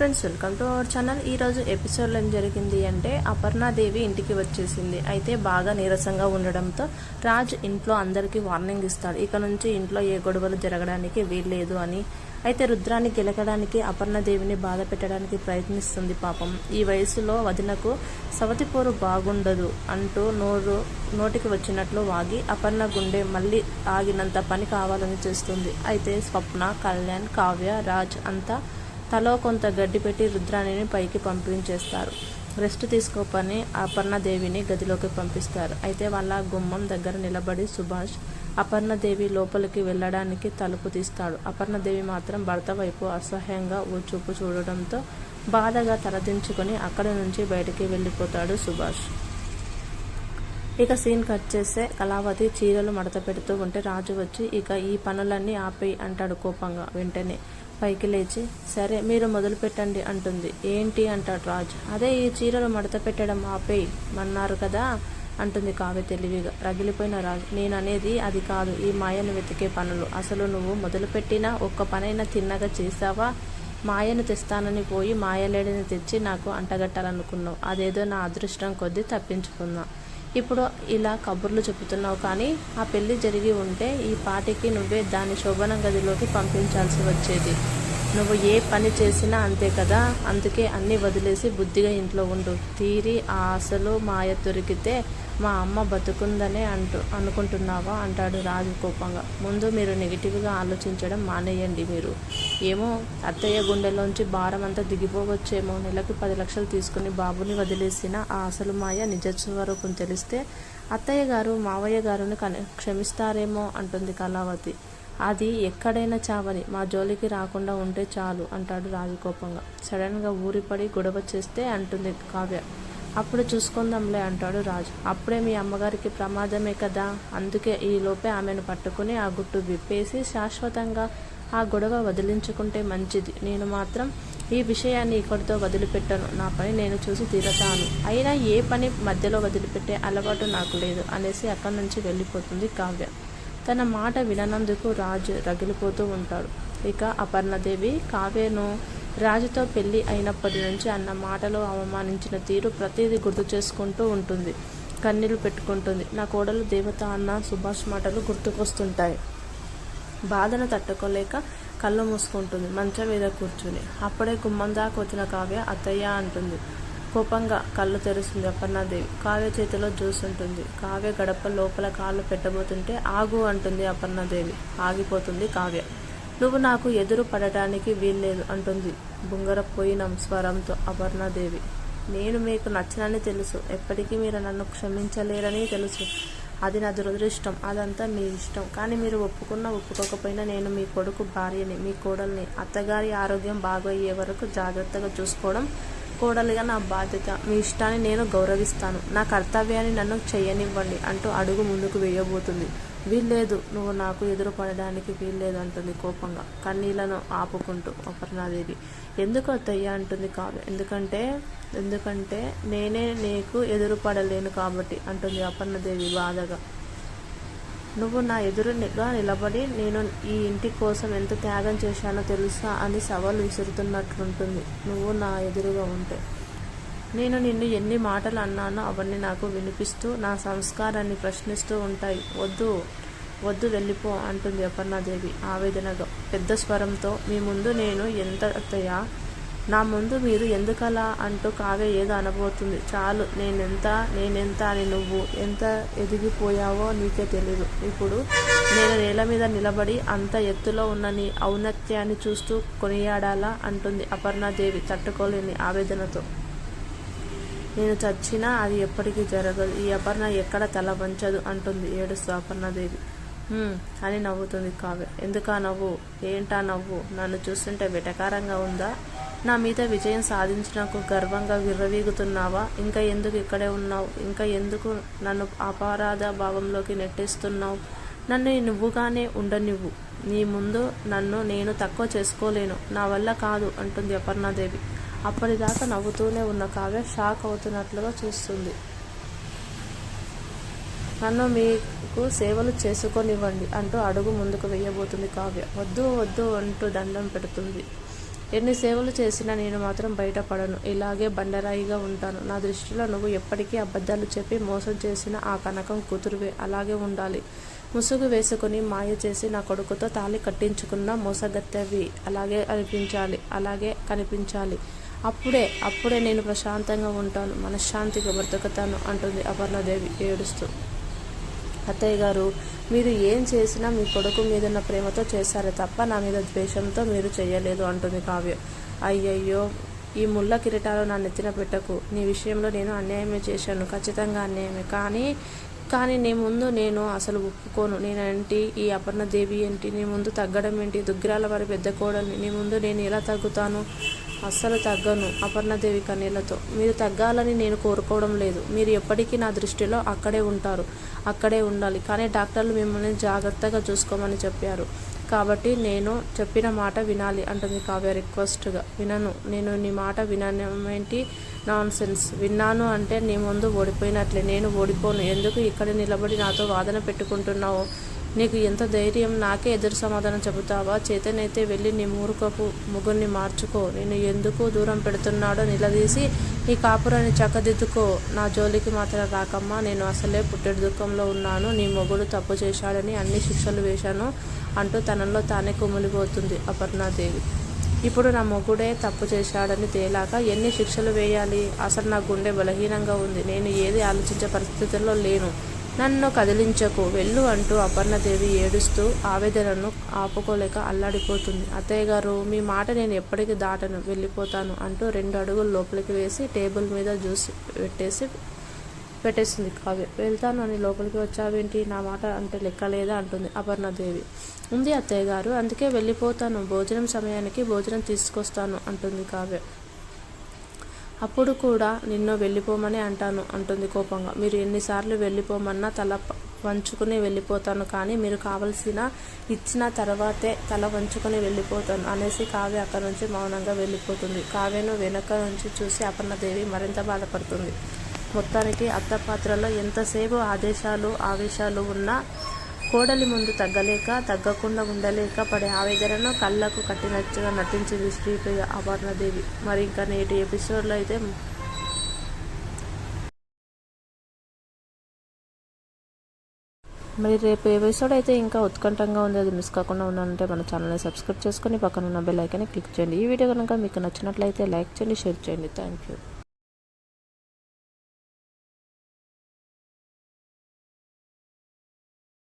Friends welcome to our channel. ఈరోజు ఎపిసోడ్లో ఏం జరిగింది అంటే అపర్ణాదేవి ఇంటికి వచ్చేసింది. అయితే బాగా నీరసంగా ఉండడంతో రాజ్ ఇంట్లో అందరికీ వార్నింగ్ ఇస్తాడు. ఇక నుంచి ఇంట్లో ఏ గొడవలు జరగడానికి వీల్లేదు అని. అయితే రుద్రాన్ని గెలకడానికి అపర్ణదేవిని బాధ పెట్టడానికి ప్రయత్నిస్తుంది పాపం. ఈ వయసులో వదినకు సవతిపోరు బాగుండదు అంటూ నోరు నోటికి వచ్చినట్లు వాగి అపర్ణ గుండె మళ్ళీ ఆగినంత పని కావాలని చేస్తుంది. అయితే స్వప్న కళ్యాణ్ కావ్య రాజ్ అంతా తలో కొంత గడ్డి పెట్టి రుద్రాణిని పైకి పంపించేస్తారు. రెస్ట్ తీసుకోపని అపర్ణదేవిని గదిలోకి పంపిస్తారు. అయితే వాళ్ళ గుమ్మం దగ్గర నిలబడి సుభాష్ అపర్ణదేవి లోపలికి వెళ్ళడానికి తలుపు తీస్తాడు. అపర్ణదేవి మాత్రం భర్త వైపు అసహ్యంగా ఓ చూపు చూడడంతో బాధగా తలదించుకొని అక్కడి నుంచి బయటికి వెళ్ళిపోతాడు సుభాష్. ఇక సీన్ కట్ చేస్తే కళావతి చీరలు మడత పెడుతూ ఉంటే రాజు వచ్చి ఇక ఈ పనులన్నీ ఆపేయి అంటాడు కోపంగా వెంటనే. పైకి లేచి సరే మీరు మొదలు పెట్టండి అంటుంది. ఏంటి? అంటాడు రాజు. అదే ఈ చీరలు మడత పెట్టడం ఆపేయి మన్నారు కదా? అంటుంది కావ్య తెలివిగా. రగిలిపోయిన రాజు. నేను అనేది అది కాదు. ఈ మాయను వెతికే పనులు. అసలు నువ్వు మొదలుపెట్టిన ఒక్క పనైనా తిన్నగా చేసావా మాయను తెస్తానని పోయి మాయలేడిని తెచ్చి నాకు అంటగట్టాలనుకున్నావు. అదేదో నా అదృష్టం కొద్దీ తప్పించుకున్నా. ఇప్పుడు ఇలా కబుర్లు చెబుతున్నావు కానీ ఆ పెళ్ళి జరిగి ఉంటే ఈ పాటికి నువ్వే దాని శోభన గదిలోకి పంపించాల్సి వచ్చేది. నువ్వు ఏ పని చేసినా అంతే కదా? అందుకే అన్నీ వదిలేసి బుద్ధిగా ఇంట్లో ఉండు. తీరి ఆ అసలు మాయ దొరికితే మా అమ్మ బతుకుందనే అంటూ అనుకుంటున్నావా? అంటాడు రాజు కోపంగా. ముందు మీరు నెగిటివ్గా ఆలోచించడం మానేయండి మీరు. ఏమో అత్తయ్య గుండెలోంచి భారం అంతా దిగిపోవచ్చేమో. నెలకు పది లక్షలు తీసుకుని బాబుని వదిలేసిన ఆ అసలు మాయ నిజస్వరూపం తెలిస్తే అత్తయ్య గారు మావయ్య గారుని క్షమిస్తారేమో అంటుంది కళావతి. అది ఎక్కడైనా చావని మా జోలికి రాకుండా ఉంటే చాలు అంటాడు రాజు కోపంగా. సడన్గా ఊరిపడి గొడవ చేస్తే అంటుంది కావ్య. అప్పుడు చూసుకుందాంలే అంటాడు రాజు. అప్పుడే మీ అమ్మగారికి ప్రమాదమే కదా? అందుకే ఈ లోపే ఆమెను పట్టుకుని ఆ గుట్టు విప్పేసి శాశ్వతంగా ఆ గొడవ వదిలించుకుంటే మంచిది. నేను మాత్రం ఈ విషయాన్ని ఇక్కడితో వదిలిపెట్టను. నా పని నేను చూసి తీరతాను. అయినా ఏ పని మధ్యలో వదిలిపెట్టే అలవాటు నాకు లేదు అనేసి అక్కడి నుంచి వెళ్ళిపోతుంది కావ్య. తన మాట విననందుకు రాజు రగిలిపోతూ ఉంటాడు. ఇక అపర్ణదేవి కావ్యను రాజుతో పెళ్ళి అయినప్పటి నుంచి అన్న మాటలు అవమానించిన తీరు ప్రతిదీ గుర్తు చేసుకుంటూ ఉంటుంది. కన్నీళ్ళు పెట్టుకుంటుంది. నా కోడలు దేవత అన్న సుభాష్ మాటలు గుర్తుకొస్తుంటాయి. బాధను తట్టుకోలేక కళ్ళు మూసుకుంటుంది. మంచం మీద కూర్చుని. అప్పుడే గుమ్మం దాకా వచ్చిన కావ్య అత్తయ్య అంటుంది. కోపంగా కళ్ళు తెరుస్తుంది అపర్ణాదేవి. కావ్య చేతిలో జ్యూస్ ఉంటుంది. కావ్య గడప లోపల కాళ్ళు పెట్టబోతుంటే ఆగు అంటుంది అపర్ణాదేవి. ఆగిపోతుంది కావ్య. నువ్వు నాకు ఎదురు పడటానికి వీల్లేదు అంటుంది బుంగరపోయిన స్వరంతో అపర్ణాదేవి. నేను మీకు నచ్చనని తెలుసు. ఎప్పటికీ మీరు నన్ను క్షమించలేరని తెలుసు. అది నా దురదృష్టం అదంతా మీ ఇష్టం. కానీ మీరు ఒప్పుకున్నా ఒప్పుకోకపోయినా నేను మీ కొడుకు భార్యని మీ కోడల్ని అత్తగారి ఆరోగ్యం బాగయ్యే వరకు జాగ్రత్తగా చూసుకోవడం కోడలిగా నా బాధ్యత. మీ ఇష్టాన్ని నేను గౌరవిస్తాను. నా కర్తవ్యాన్ని నన్ను చెయ్యనివ్వండి అంటూ అడుగు ముందుకు వేయబోతుంది. వీల్లేదు నువ్వు నాకు ఎదురుపడడానికి వీల్లేదు అంటుంది కోపంగా. కన్నీళ్ళను ఆపుకుంటూ అపర్ణాదేవి ఎందుకు అత్తయ్య అంటుంది కావ్య. ఎందుకంటే ఎందుకంటే నేనే నీకు ఎదురుపడలేను కాబట్టి అంటుంది అపర్ణదేవి బాధగా. నువ్వు నా ఎదురుగా నిలబడి నేను ఈ ఇంటి కోసం ఎంత త్యాగం చేశానో తెలుసా అని సవాలు విసురుతున్నట్లుంటుంది. నువ్వు నా ఎదురుగా ఉంటే. నేను నిన్ను ఎన్ని మాటలు అన్నానో అవన్నీ నాకు వినిపిస్తూ నా సంస్కారాన్ని ప్రశ్నిస్తూ ఉంటాయి. వద్దు వద్దు వెళ్ళిపో అంటుంది అపర్ణాదేవి. ఆవేదనగా పెద్ద స్వరంతో మీ ముందు నేను ఎంత అత్తయ్యా? నా ముందు మీరు ఎందుకలా అంటూ కావ్య ఏదో అనబోతుంది. చాలు నేనెంత నేనెంత అని నువ్వు ఎంత ఎదిగిపోయావో నీకే తెలియదు ఇప్పుడు నేను నేల మీద నిలబడి అంత ఎత్తులో ఉన్న నీ ఔన్నత్యాన్ని చూస్తూ కొనియాడాలా అంటుంది అపర్ణాదేవి తట్టుకోలేని ఆవేదనతో. నేను చచ్చినా అది ఎప్పటికీ జరగదు. ఈ అపర్ణ ఎక్కడ తల వంచదు అంటుంది ఏడుస్తూ అపర్ణాదేవి. అని నవ్వుతుంది కావ్య. ఎందుకా నవ్వు? ఏంటా నవ్వు? నన్ను చూస్తుంటే వెటకారంగా ఉందా? నా మీద విజయం సాధించినకు గర్వంగా విర్రవీగుతున్నావా? ఇంకా ఎందుకు ఇక్కడే ఉన్నావు? ఇంకా ఎందుకు నన్ను అపరాధ భావంలోకి నెట్టేస్తున్నావు? నన్ను నువ్వుగానే ఉండనివ్వు. నీ ముందు నన్ను నేను తక్కువ చేసుకోలేను. నా వల్ల కాదు అంటుంది అపర్ణాదేవి. అప్పటిదాకా నవ్వుతూనే ఉన్న కావ్య షాక్ అవుతున్నట్లుగా చూస్తుంది. నన్ను మీకు సేవలు చేసుకొనివ్వండి అంటూ అడుగు ముందుకు వేయబోతుంది కావ్య. వద్దు వద్దు అంటూ దండం పెడుతుంది. ఎన్ని సేవలు చేసినా నేను మాత్రం బయటపడను. ఇలాగే బండరాయిగా ఉంటాను. నా దృష్టిలో నువ్వు ఎప్పటికీ అబద్ధాలు చెప్పి మోసం చేసిన ఆ కనకం కూతురువే. అలాగే ఉండాలి. ముసుగు వేసుకుని మాయ చేసి నా కొడుకుతో తాళి కట్టించుకున్న మోసగత్తెవి. అలాగే అనిపించాలి. అలాగే కనిపించాలి. అప్పుడే అప్పుడే నేను ప్రశాంతంగా ఉంటాను. మనశ్శాంతిగా బ్రతుకుతాను అంటుంది అపర్ణదేవి ఏడుస్తూ. అత్తయ్య గారు మీరు ఏం చేసినా మీ కొడుకు మీదున్న ప్రేమతో చేశారు తప్ప నా మీద ద్వేషంతో మీరు చేయలేదు అంటుంది కావ్య. అయ్యయ్యో ఈ ముళ్ళ కిరీటాలు నా నెత్తిన పెట్టకు. నీ విషయంలో నేను అన్యాయమే చేశాను. ఖచ్చితంగా అన్యాయమే. కానీ కానీ నీ ముందు నేను అసలు ఒప్పుకోను. నేనేంటి? ఈ అపర్ణదేవి ఏంటి? నీ ముందు తగ్గడం ఏంటి? దుగ్గిరాల వారి పెద్ద కోడల్ని నీ ముందు నేను ఎలా తగ్గుతాను? అస్సలు తగ్గను అపర్ణదేవి కన్నీళ్ళతో. మీరు తగ్గాలని నేను కోరుకోవడం లేదు. మీరు ఎప్పటికీ నా దృష్టిలో అక్కడే ఉంటారు. అక్కడే ఉండాలి. కానీ డాక్టర్లు మిమ్మల్ని జాగ్రత్తగా చూసుకోమని చెప్పారు. కాబట్టి నేను చెప్పిన మాట వినాలి అంటుంది కావ్య రిక్వెస్ట్గా. వినను. నేను నీ మాట వినమేంటి నాన్ సెన్స్ విన్నాను అంటే నీ ముందు ఓడిపోయినట్లే. నేను ఓడిపోను. ఎందుకు ఇక్కడ నిలబడి నాతో వాదన పెట్టుకుంటున్నావు? నీకు ఎంత ధైర్యం నాకే ఎదురు సమాధానం చెబుతావా? చేతనైతే వెళ్ళి నీ మూర్ఖపు ముగ్గురిని మార్చుకో. నేను ఎందుకు దూరం పెడుతున్నాడో నిలదీసి నీ కాపురాన్ని చక్కదిద్దుకో. నా జోలికి మాత్రం రాకమ్మా నేను అసలే పుట్టెడు దుఃఖంలో ఉన్నాను. నీ మొగుడు తప్పు చేశాడని అన్ని శిక్షలు వేశాను అంటూ తనలో తానే కుమిలిపోతుంది అపర్ణాదేవి. ఇప్పుడు నా మొగుడే తప్పు చేశాడని తేలాక ఎన్ని శిక్షలు వేయాలి? అసలు నా గుండె బలహీనంగా ఉంది. నేను ఏది ఆలోచించే పరిస్థితుల్లో లేను. నన్ను కదిలించకు వెళ్ళు అంటూ అపర్ణదేవి ఏడుస్తూ ఆవేదనను ఆపుకోలేక అల్లాడిపోతుంది. అత్తయ్య గారు మీ మాట నేను ఎప్పటికీ దాటను వెళ్ళిపోతాను అంటూ రెండు అడుగులు లోపలికి వేసి టేబుల్ మీద జ్యూస్ పెట్టేసి పెట్టేసింది కావ్య. వెళ్తాను అని లోపలికి వచ్చావేంటి? నా మాట అంటే లెక్క లేదా? అంటుంది అపర్ణదేవి. ఉంది అత్తయ్య గారు అందుకే వెళ్ళిపోతాను. భోజనం సమయానికి భోజనం తీసుకొస్తాను అంటుంది కావ్య. అప్పుడు కూడా నిన్ను వెళ్ళిపోమని అంటాను అంటుంది కోపంగా. మీరు ఎన్నిసార్లు వెళ్ళిపోమన్నా తల వంచుకుని వెళ్ళిపోతాను కానీ మీరు కావలసిన ఇచ్చిన తర్వాతే తల వంచుకుని వెళ్ళిపోతాను అనేసి కావ్య అక్కడి నుంచి మౌనంగా వెళ్ళిపోతుంది. కావ్యను వెనక నుంచి చూసి అపర్ణదేవి మరింత బాధపడుతుంది. మొత్తానికి అత్త పాత్రలో ఎంతసేపు ఆదేశాలు ఆవేశాలు ఉన్నా కోడలి ముందు తగ్గలేక తగ్గకుండా ఉండలేక పడే ఆవేదనను కళ్ళకు కట్టినట్టుగా నటించింది శ్రీప్రియ అపర్ణదేవి. మరి ఇంకా నేటి ఎపిసోడ్లో అయితే మరి రేపు ఎపిసోడ్ అయితే ఇంకా ఉత్కంఠంగా ఉంది అది మిస్ కాకుండా ఉండాలంటే మన ఛానల్ని సబ్స్క్రైబ్ చేసుకొని పక్కన ఉన్న బెల్ ఐకాన్ని క్లిక్ చేయండి. ఈ వీడియో కనుక మీకు నచ్చినట్లయితే లైక్ చేయండి షేర్ చేయండి. Thank you.